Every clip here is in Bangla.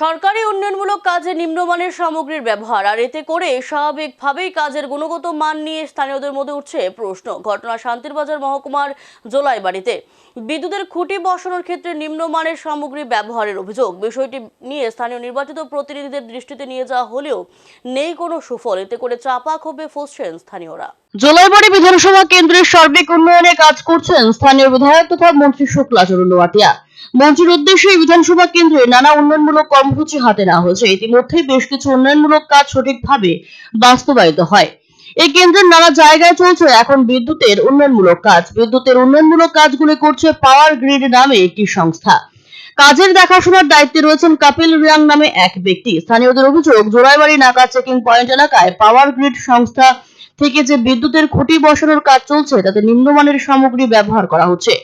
সরকারি উন্নয়নমূলক কাজে নিম্নমানের সামগ্রীর ব্যবহার, আর এতে করে স্বাভাবিকভাবেই কাজের গুণগত মান নিয়ে স্থানীয়দের মধ্যে উঠছে প্রশ্ন। ঘটনা শান্তিরবাজার মহকুমার জোলাইবাড়িতে। বিদ্যুতের খুঁটি বসানোর ক্ষেত্রে নিম্নমানের সামগ্রী ব্যবহারের অভিযোগ। বিষয়টি নিয়ে স্থানীয় নির্বাচিত প্রতিনিধিদের দৃষ্টিতে নিয়ে যাওয়া হলেও নেই কোনো সুফল। এতে করে চাপা ক্ষোভে ফুসছেন স্থানীয়রা। জোলাইবাড়ি বিধানসভা কেন্দ্রের সার্বিক উন্নয়নে কাজ করছেন স্থানীয় বিধায়ক তথা মন্ত্রী শুক্লা চরুলুয়াটিয়া মন্ত্রীর উদ্দেশ্যে বিধানসভা কেন্দ্রে নানা উন্নয়নমূলক কর্মসূচি হাতে নেওয়া হয়েছে। ইতিমধ্যেই বেশ কিছু উন্নয়নমূলক কাজ সঠিকভাবে বাস্তবায়িত হয়। এই কেন্দ্রের নানা জায়গায় চলছে এখন বিদ্যুতের উন্নয়নমূলক কাজ। বিদ্যুতের উন্নয়নমূলক কাজগুলি করছে পাওয়ার গ্রিড নামে একটি সংস্থা। কাজের দেখাশোনার দায়িত্বে রয়েছেন কাপিল রিয়াং নামে এক ব্যক্তি। স্থানীয়দের অভিযোগ, জোড়াইবাড়ি নাকা চেকিং পয়েন্ট এলাকায় পাওয়ার গ্রিড সংস্থা থেকে যে বিদ্যুতের খুঁটি বসানোর কাজ চলছে, তাতে নিম্নমানের সামগ্রী ব্যবহার করা হচ্ছে।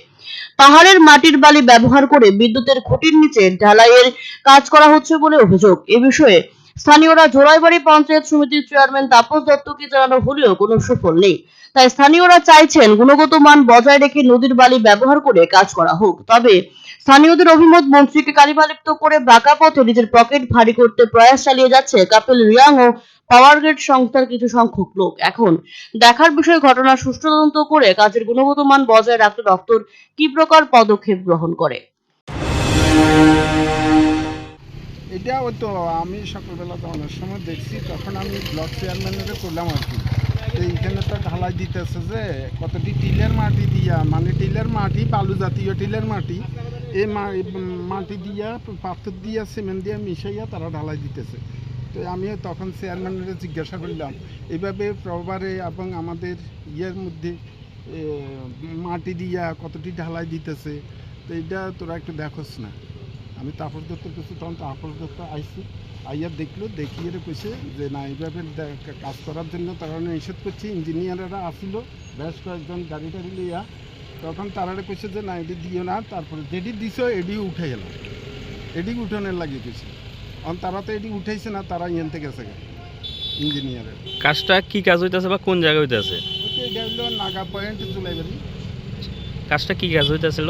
পাহাড়ের মাটির বালি ব্যবহার করে বিদ্যুতের খুঁটির নিচে ঢালাইয়ের কাজ করা হচ্ছে বলে অভিযোগ। এ বিষয়ে স্থানীয়রা জোড়াইবাড়ি পঞ্চায়েত সমিতির চেয়ারম্যান তাপস দত্তকে জানানো হলেও কোনো সুফল নেই। তাই স্থানীয়রা চাইছেন গুণগত মান বজায় রেখে নদীর বালি ব্যবহার করে কাজ করা হোক। তবে স্থানীয়দের অভিমত, মন্ত্রীকে কালিমালিপ্ত করে বাঁকা পথে নিজের পকেট ভারী করতে প্রয়াস চালিয়ে যাচ্ছে কাপিল রিয়াং ও পাওয়ার গ্রিড সংস্থার কিছু সংখ্যক লোক। এখন দেখার বিষয়, ঘটনার সুষ্ঠু তদন্ত করে কাজের গুণগত মান বজায় রাখতে দপ্তর কি প্রকার পদক্ষেপ গ্রহণ করে? এটা ওই তো আমি সকালবেলা যাওয়ানোর সময় দেখছি, তখন আমি ব্লক চেয়ারম্যানের করলাম আর কি। তো এইখানে তো ঢালাই দিতেছে যে, কতটি টিলের মাটি দিয়া মানে টিলের মাটি, বালু জাতীয় টিলের মাটি, এই মাটি দিয়া, পাথর দিয়া, সিমেন্ট দিয়া মিশাইয়া তারা ঢালাই দিতেছে। তো আমি তখন চেয়ারম্যানের জিজ্ঞাসা করলাম এইভাবে প্রবারে এবং আমাদের ইয়ের মধ্যে মাটি দিয়া কতটি ঢালাই দিতেছে? তো এটা তোরা একটু দেখোস না। আমি তাপস দত্তর কাছে তখন তাপস দত্ত আইসি। আইয়া দেখল দেখিয়ে কইছে যে না এইভাবে কাজ করার জন্য তারা নিষেধ করছে। ইঞ্জিনিয়াররা আসিল বেশ কয়েকজন গাড়ি টাড়ি লইয়া। তখন তারা কইছে যে না এটি দিও না। তারপরে যেটি দিছ এটি উঠে গেল। এটি উঠানোর লাগিয়ে কইছে। কারণ তারা তো এটি উঠেছে না তারা ইয়েনতে গেছে ইঞ্জিনিয়ারের। কাজটা কি কাজ হইতেছে বা কোন জায়গায় হইতেছে? নাগা পয়েন্ট জুলাইবাড়ি কাজটা কি কাজ হইতেছিল?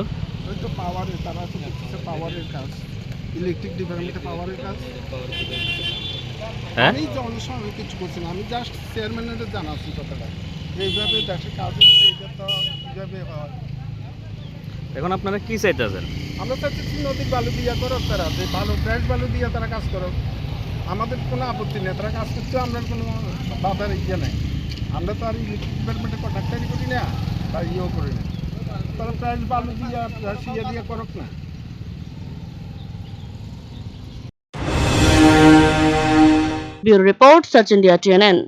ওই তো পাওয়ারের তারা তো করতেছে পাওয়ারের কাজ। ইলেকট্রিক ডিপার্টমেন্টে পাওয়ারের কাজ। হ্যাঁ? আমি অনেক আমি কিছু করছি না আমি জাস্ট চেয়ারম্যানের জানাচ্ছি কথাটা। এইভাবে দেশে কাজ হচ্ছে এটা তো এইভাবে হয়। এখন আপনারা কি চাইতেছেন? আমরা কি নদীর বালু দিয়া করো তারা যে ভালো ফ্রেশ বালু দিয়া তারা কাজ করো আমাদের কোনো আপত্তি নেই তারা কাজ করতে আমরা কোনো বাধার ইয়ে নেই। আমরা তো আর ইলেকট্রিক ডিপার্টমেন্টে কন্ট্রাক্টারি করি না বা ইয়েও করি না। তারা ফ্রেশ বালু দিয়া ইয়ে দিয়ে করক না। Bureau report Sach India TNN